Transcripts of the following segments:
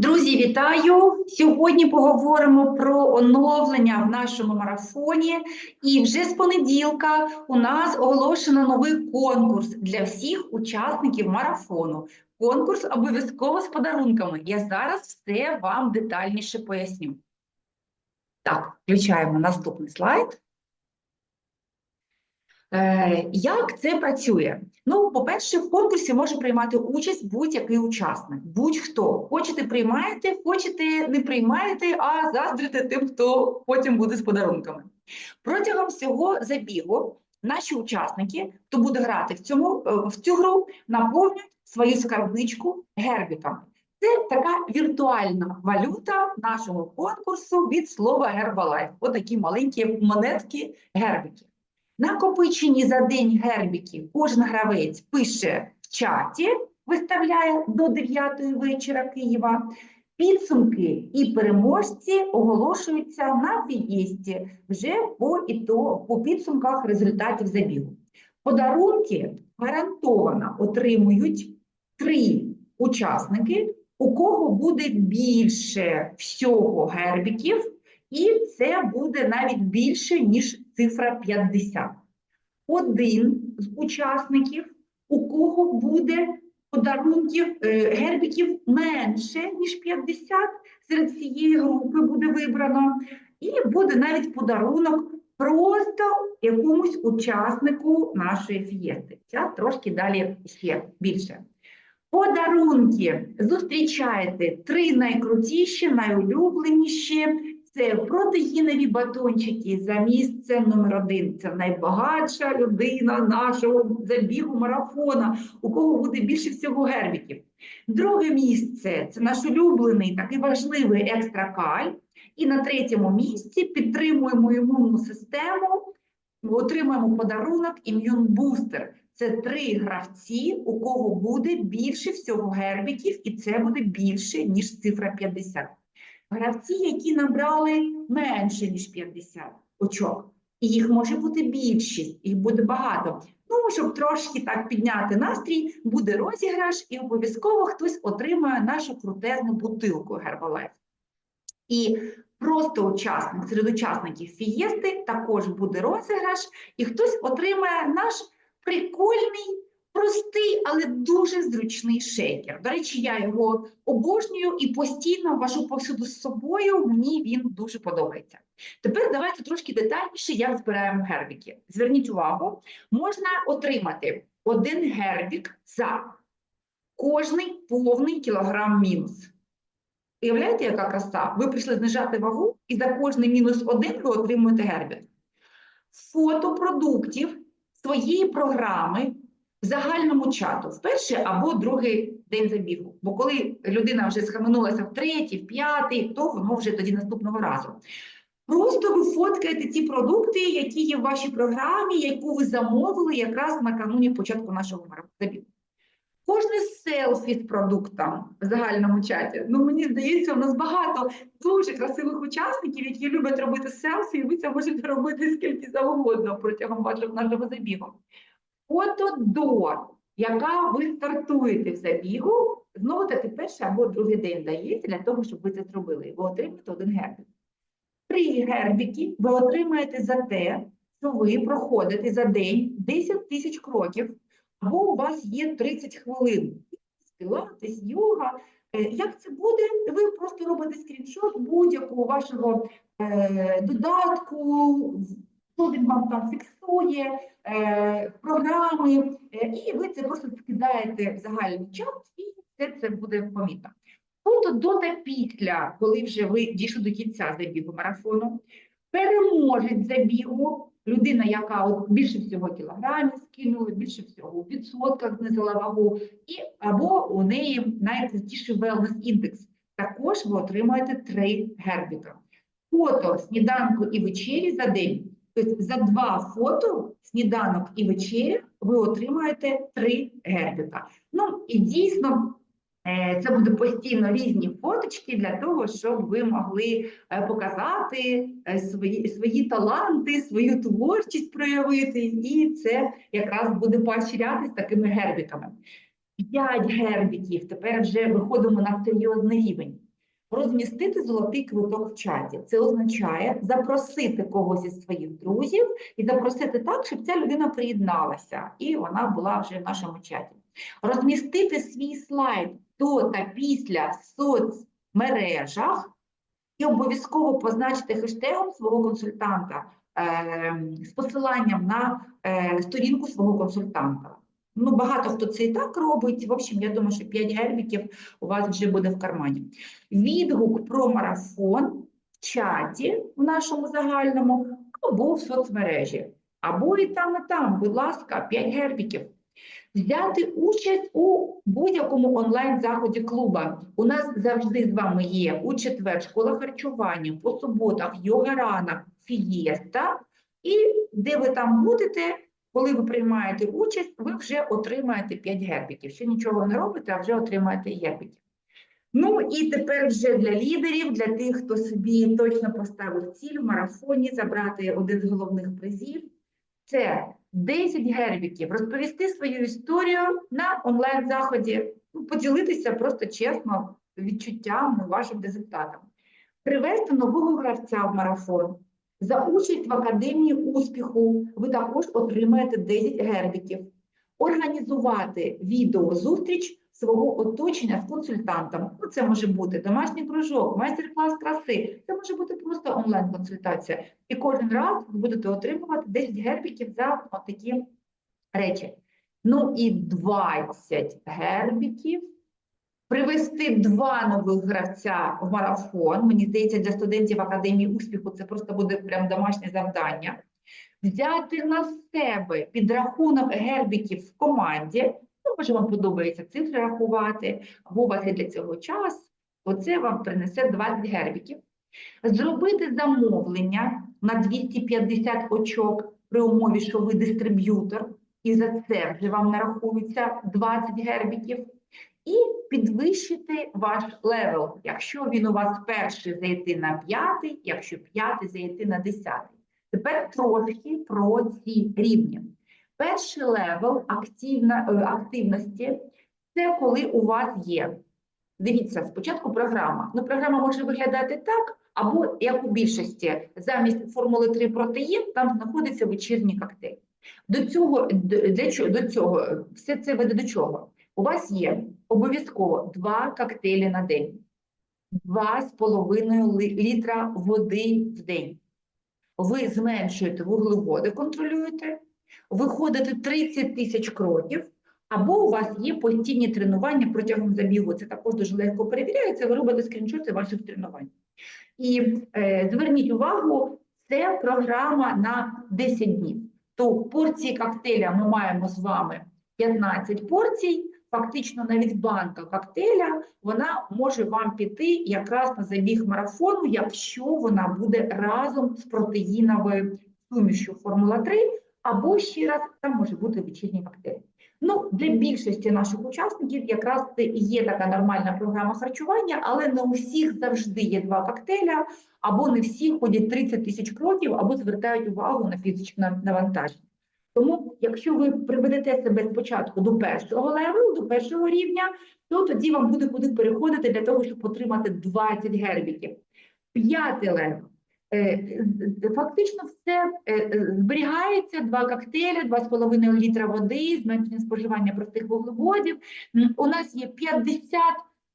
Друзі, вітаю! Сьогодні поговоримо про оновлення в нашому марафоні. І вже з понеділка у нас оголошено новий конкурс для всіх учасників марафону. Конкурс обов'язково з подарунками. Я зараз все вам детальніше поясню. Так, включаємо наступний слайд. Е, Як це працює? Ну, по-перше, в конкурсі може приймати участь будь-який учасник, будь-хто. Хочете приймаєте, хочете не приймаєте, а заздрите тим, хто потім буде з подарунками. Протягом всього забігу наші учасники, хто буде грати в, цьому, е, в цю гру, наповнюють свою скарбничку гербіками. Це така віртуальна валюта нашого конкурсу від слова Herbalife. Отакі маленькі монетки гербіки. Накопичені за день гербіки кожен гравець пише в чаті, виставляє до 9 вечора Києва. Підсумки і переможці оголошуються на фієсті вже по, і то, по підсумках результатів забігу. Подарунки гарантовано отримують три учасники, у кого буде більше всього гербіків, і це буде навіть більше, ніж цифра 50. Один з учасників, у кого буде подарунків е, гербіків менше, ніж 50, серед цієї групи буде вибрано, і буде навіть подарунок просто якомусь учаснику нашої фієсти. Зараз трошки далі ще більше. Подарунки зустрічаєте три найкрутіші, найулюбленіші. Це протеїнові батончики за місцем номер один. Це найбагатша людина нашого забігу марафона, у кого буде більше всього гербіків. Друге місце це наш улюблений, такий важливий екстракаль. І на третьому місці підтримуємо імунну систему, отримуємо подарунок ім'юнбустер. Це три гравці, у кого буде більше всього гербіків, і це буде більше, ніж цифра 50. Гравці, які набрали менше, ніж 50 очок, і їх може бути більшість, їх буде багато. Ну, щоб трошки так підняти настрій, буде розіграш, і обов'язково хтось отримає нашу крутезну бутилку Herbalife. І просто учасник серед учасників фієсти також буде розіграш, і хтось отримає наш прикольний, простий, але дуже зручний шейкер. До речі, я його обожнюю і постійно вожу повсюду з собою. Мені він дуже подобається. Тепер давайте трошки детальніше, як збираємо гербіки. Зверніть увагу, можна отримати один гербік за кожний повний кілограм мінус. Уявляєте, яка краса? Ви прийшли знижати вагу, і за кожний мінус один ви отримуєте гербік. Фото продуктів своєї програми загальному чату в перший або другий день забігу. Бо коли людина вже схаменулася в третій, в п'ятий, то воно вже тоді наступного разу. Просто ви фоткаєте ті продукти, які є в вашій програмі, яку ви замовили якраз накануні початку нашого забігу. Кожне селфі з продуктом в загальному чаті. Ну мені здається, у нас багато дуже красивих учасників, які люблять робити селфі, і ви це можете робити скільки завгодно протягом вашого нашого забігу. Фото до, яка ви стартуєте в забігу, знову таки перший або другий день дається для того, щоб ви це зробили. Ви отримаєте один гербік. Три гербіки ви отримаєте за те, що ви проходите за день 10 тисяч кроків або у вас є 30 хвилин. Пілатес, йога. Е, Як це буде? Ви просто робите скріншот будь-якого вашого е, додатку, що він вам там фіксує, е, програми, е, і ви це просто скидаєте в загальний чат, і все це буде помітно. Фото до та після, коли вже ви дійшли до кінця забігу марафону, переможець забігу, людина, яка от більше всього кілограмів скинула, більше всього у відсотках знизила вагу, і або у неї найкрутіший wellness індекс. Також ви отримаєте три гербіка. Фото сніданку і вечері за день. Тобто за два фото, сніданок і вечеря, ви отримаєте три гербіка. Ну і дійсно. е, Це буде постійно різні фоточки для того, щоб ви могли е, показати е, свої, свої таланти, свою творчість проявити, і це якраз буде поощрятися такими гербіками. П'ять гербіків, тепер вже виходимо на серйозний рівень. Розмістити золотий квиток в чаті. Це означає запросити когось із своїх друзів і запросити так, щоб ця людина приєдналася, і вона була вже в нашому чаті. Розмістити свій слайд до та після соцмережах і обов'язково позначити хештегом свого консультанта е, з посиланням на е, сторінку свого консультанта. Ну, багато хто це і так робить. В общем, я думаю, що 5 гербіків у вас вже буде в кармані. Відгук про марафон в чаті в нашому загальному або в соцмережі. Або і там, і там, будь ласка, 5 гербіків. Взяти участь у будь-якому онлайн-заході клуба. У нас завжди з вами є у четвер школа харчування, по суботах йога ранок, фієста. І де ви там будете, коли ви приймаєте участь, ви вже отримаєте 5 гербіків. Ще нічого не робите, а вже отримаєте гербіків. Ну і тепер вже для лідерів, для тих, хто собі точно поставив ціль в марафоні забрати один з головних призів. Це 10 гербіків, розповісти свою історію на онлайн-заході, ну, поділитися просто чесно відчуттями, вашим результатом. Привести нового гравця в марафон. За участь в Академії успіху ви також отримаєте 10 гербіків. Організувати відеозустріч свого оточення з консультантом. Ну, це може бути домашній кружок, майстер-клас краси, це може бути просто онлайн-консультація. І кожен раз ви будете отримувати 10 гербіків за такі речі. Ну і 20 гербіків. Привести два нових гравця в марафон. Мені здається, для студентів Академії успіху це просто буде прям домашнє завдання. Взяти на себе підрахунок гербіків в команді. Ну, може, вам подобається цифри рахувати, або у вас є для цього час. Оце вам принесе 20 гербіків. Зробити замовлення на 250 очок при умові, що ви дистриб'ютор, і за це вже вам нарахується 20 гербіків. І підвищити ваш левел, якщо він у вас перший зайти на п'ятий, якщо п'ятий зайти на десятий. Тепер трошки про ці рівні. Перший левел активна, е, активності це коли у вас є. Дивіться, спочатку програма. Ну, програма може виглядати так, або як у більшості, замість формули 3 протеїн, там знаходиться вечірній коктейль. До цього, для чого, до цього, все це веде до чого? У вас є обов'язково два коктейлі на день, 2,5 літра води в день. Ви зменшуєте вуглеводи, контролюєте, ви ходите 30 тисяч кроків, або у вас є постійні тренування протягом забігу. Це також дуже легко перевіряється, ви робите скріншоти ваших тренувань. І е, зверніть увагу, це програма на 10 днів. То порції коктейля ми маємо з вами 15 порцій. Фактично, навіть банка коктейля вона може вам піти якраз на забіг марафону, якщо вона буде разом з протеїновою сумішю Формула 3, або ще раз там може бути вечірній коктейль. Ну, для більшості наших учасників якраз це є така нормальна програма харчування, але не у всіх завжди є два коктейля, або не всі ходять 30 тисяч кроків, або звертають увагу на фізичне навантаження. Тому, якщо ви приведете себе спочатку до першого левелу, до першого рівня, то тоді вам буде куди переходити для того, щоб отримати 20 гербіків. П'ятий левел. Е, фактично все е, зберігається, два коктейлі, 2,5 літра води, зменшення споживання простих вуглеводів. У нас є 50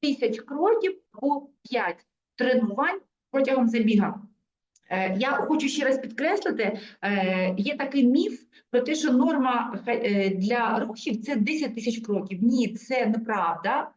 тисяч кроків по 5 тренувань протягом забіга. Е, я хочу ще раз підкреслити, є такий міф про те, що норма для рухів це 10 тисяч кроків. Ні, це неправда.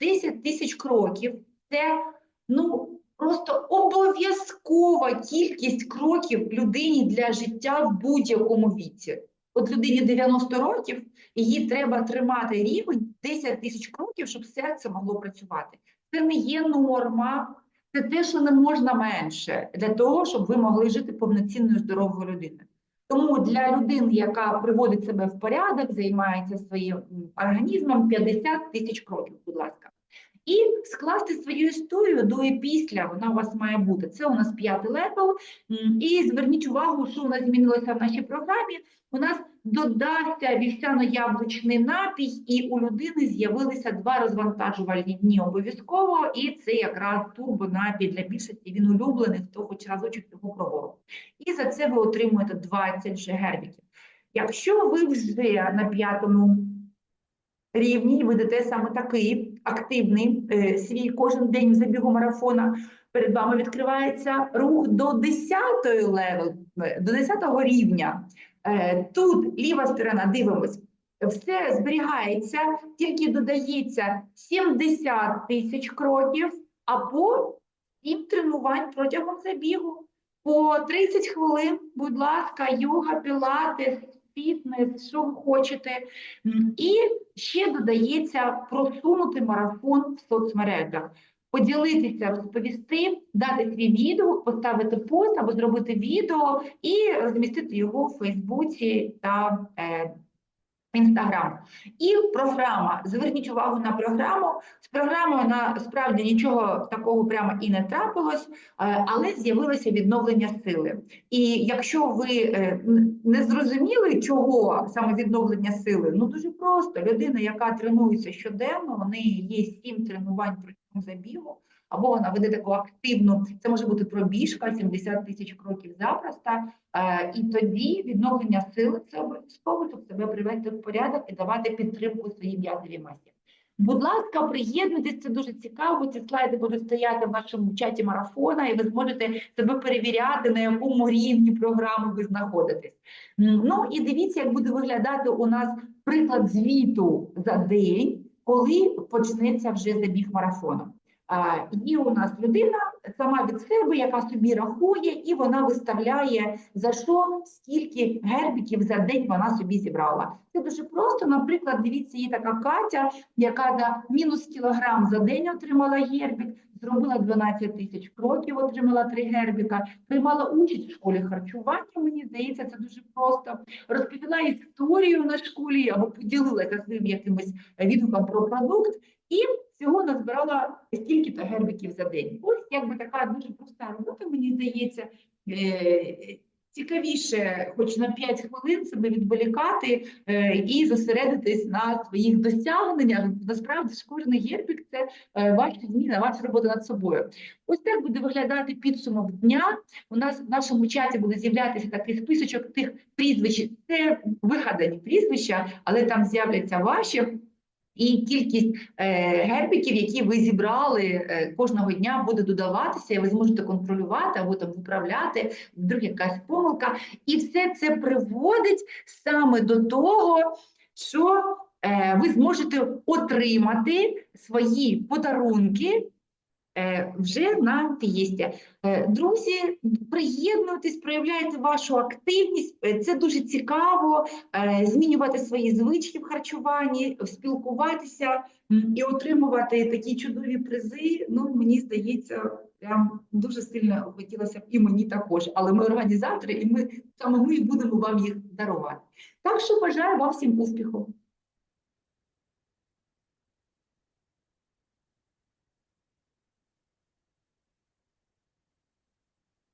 10 тисяч кроків це ну. Просто обов'язкова кількість кроків людині для життя в будь-якому віці. От людині 90 років, її треба тримати рівень 10 тисяч кроків, щоб серце могло працювати. Це не є норма, це те, що не можна менше, для того, щоб ви могли жити повноцінною здоровою людиною. Тому для людини, яка приводить себе в порядок, займається своїм організмом 50 тисяч кроків, будь ласка. І скласти свою історію до і після, вона у вас має бути. Це у нас п'ятий левел. І зверніть увагу, що у нас змінилося в нашій програмі. У нас додався вівсяно-яблучний напій, і у людини з'явилися два розвантажувальні дні обов'язково, і це якраз турбонапій для більшості. Він улюблений, хто хоч разочок його пробував. І за це ви отримуєте 20 же гербіків. Якщо ви вже на п'ятому рівні ведете саме такий активний е, свій кожен день в забігу марафона, перед вами відкривається рух до 10-ї левел, е, до 10-го рівня. Е, Тут ліва сторона, дивимось, все зберігається, тільки додається 70 тисяч кроків або 7 тренувань протягом забігу. По 30 хвилин, будь ласка, йога, пілатес, фітнес, що ви хочете. І ще додається просунути марафон в соцмережах. Поділитися, розповісти, дати свій відгук, поставити пост або зробити відео і розмістити його в Фейсбуці та е, Інстаграм. І програма. Зверніть увагу на програму. З програмою насправді нічого такого прямо і не трапилось, е, але з'явилося відновлення сили. І якщо ви е, не зрозуміли, чого саме відновлення сили, ну дуже просто. Людина, яка тренується щоденно, у неї є сім тренувань забігу, або вона веде таку активну, це може бути пробіжка, 70 тисяч кроків запросто. Е, І тоді відновлення сили це обов'язково, щоб себе привести в порядок і давати підтримку своїй м'язовій масі. Будь ласка, приєднуйтесь, це дуже цікаво. Ці слайди будуть стояти в вашому чаті марафона, і ви зможете себе перевіряти, на якому рівні програми ви знаходитесь. Ну і дивіться, як буде виглядати у нас приклад звіту за день, коли почнеться вже забіг марафону. Є у нас людина сама від себе, яка собі рахує, і вона виставляє за що, скільки гербіків за день вона собі зібрала. Це дуже просто. Наприклад, дивіться, є така Катя, яка за мінус кілограм за день отримала гербік, зробила 12 тисяч кроків, отримала 3 гербіка, приймала участь в школі харчування. Мені здається, це дуже просто. Розповіла історію на школі або поділилася своїм якимось відгуком про продукт. І всього назбирала стільки-то гербиків за день. Ось якби така дуже проста робота, мені здається. Е, Цікавіше, хоч на 5 хвилин себе відволікати е, і зосередитись на своїх досягненнях. Насправді ж кожен гербік це е, ваші зміни, ваша робота над собою. Ось так буде виглядати підсумок дня. У нас в нашому чаті буде з'являтися такий списочок тих прізвищ. Це вигадані прізвища, але там з'являться ваші. І кількість е, гербіків, які ви зібрали е, кожного дня, буде додаватися, і ви зможете контролювати або там виправляти, вдруг якась помилка. І все це приводить саме до того, що е, ви зможете отримати свої подарунки вже на фієсті. Е, Друзі, приєднуйтесь, проявляйте вашу активність. Е, Це дуже цікаво е, змінювати свої звички в харчуванні, спілкуватися і отримувати такі чудові призи. Ну, мені здається, прям дуже сильно хотілося б і мені також. Але ми організатори, і ми саме ми будемо вам їх дарувати. Так що бажаю вам всім успіху.